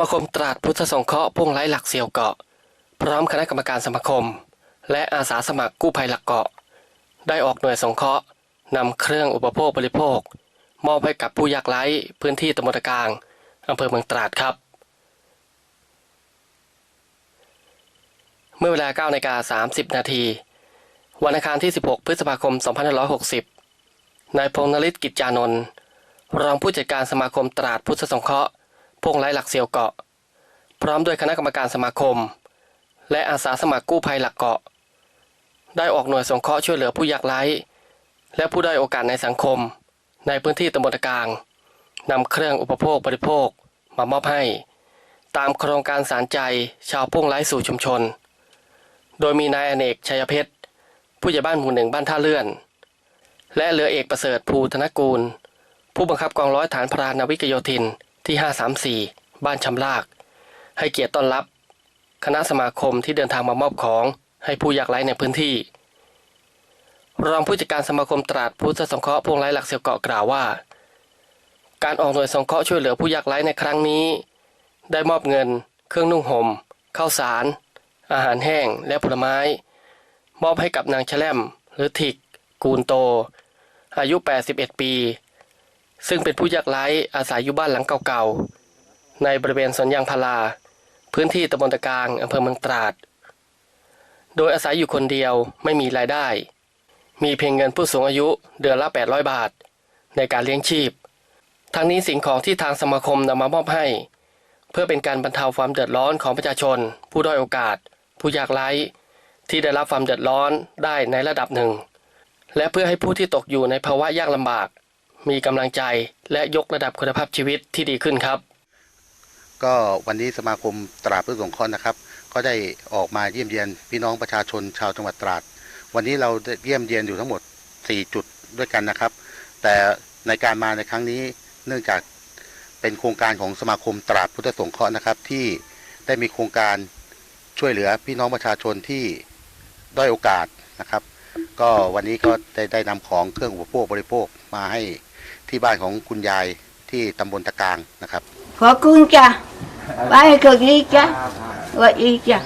มาคมตราดพุทธสงเคราะห์พงไร้หลักเสี่ยวเกาะ พร้อมคณะกรรมการสมาคม และอาสาสมัครกู้ภัยหลักเกาะ ได้ออกหน่วยสงเคราะห์นำเครื่องอุปโภคบริโภค มอบให้กับผู้ยากไร้พื้นที่ตำบลกลางอำเภอเมืองตราดครับ เมื่อเวลา9นาฬิกา30 นาที วันอังคารที่ 16 พฤษภาคม 2560 นายพงษ์นฤทธิ์กิจจานนท์รองผู้จัดการสมาคมตราดพุทธสงเคราะห์ พงไร้หลักเสียวเกาะ พร้อมด้วยคณะกรรมการสมาคม และอาสาสมัครกู้ภัยหลักเกาะ ได้ออกหน่วยสงเคราะห์ช่วยเหลือผู้ยากไร้ และผู้ได้โอกาสในสังคม ในพื้นที่ตำบลตะกลางนำเครื่องอุปโภคบริโภคมามอบให้ ตามโครงการสารใจชาวพุ่งไร้สู่ชุมชน โดยมีนายอเนกชัยเพชร ผู้ใหญ่บ้านหมู่หนึ่งบ้านท่าเลื่อน และเรือเอกประเสริฐภูธนกูล ผู้บังคับกองร้อยฐานพรานนาวิกโยธิน ที่ 534 บ้านชำลาก ให้เกียรติต้อนรับ คณะสมาคมที่เดินทางมามอบของให้ผู้ยากไร้ในพื้นที่ รองผู้จัดการสมาคมตราดพุทธสงเคราะห์พวงไร้หลักเสียวเกาะกล่าวว่า การออกหน่วยสงเคราะห์ช่วยเหลือผู้ยากไร้ในครั้งนี้ ได้มอบเงิน เครื่องนุ่งห่มข้าวสาร อาหารแห้งและผลไม้ มอบให้กับนางแชล่มหรือทิก กูลโต อายุ 81 ปี ซึ่งเป็นผู้ยากไร้อาศัยอยู่บ้านหลังเก่าๆ ในบริเวณสวนยางพารา พื้นที่ตำบลตะกางอำเภอเมืองตราด โดยอาศัยอยู่คนเดียวไม่มีรายได้ มีเพียงเงินผู้สูงอายุเดือนละ 800 บาท ในการเลี้ยงชีพ ทั้งนี้สิ่งของที่ทางสมาคมนำมามอบให้ เพื่อเป็นการบรรเทาความเดือดร้อนของประชาชน ผู้ด้อยโอกาส ผู้ยากไร้ ที่ได้รับความเดือดร้อนได้ในระดับหนึ่ง และเพื่อให้ผู้ที่ตกอยู่ในภาวะยากลำบาก มีกำลังใจและยกระดับคุณภาพชีวิตที่ดีขึ้นครับ ก็วันนี้สมาคมตราดเพื่อสงเคราะห์นะครับ ก็ได้ออกมาเยี่ยมเยียนพี่น้องประชาชนชาวจังหวัดตราด วันนี้เราได้เยี่ยมเยียนอยู่ทั้งหมด 4 จุดด้วยกันนะครับ แต่ในการมาในครั้งนี้เนื่องจากเป็นโครงการของสมาคมตราดพุทธสงเคราะห์นะครับ ที่ได้มีโครงการช่วยเหลือพี่น้องประชาชนที่ด้อยโอกาสนะครับ ก็วันนี้ก็ได้ได้นำของเครื่องอุปโภคบริโภคมาให้ที่บ้านของคุณยายที่ตำบลตะกลางนะครับ ขอบคุณจ้ะไปให้เกิดดีจ้ะสวัสดีจ้ะ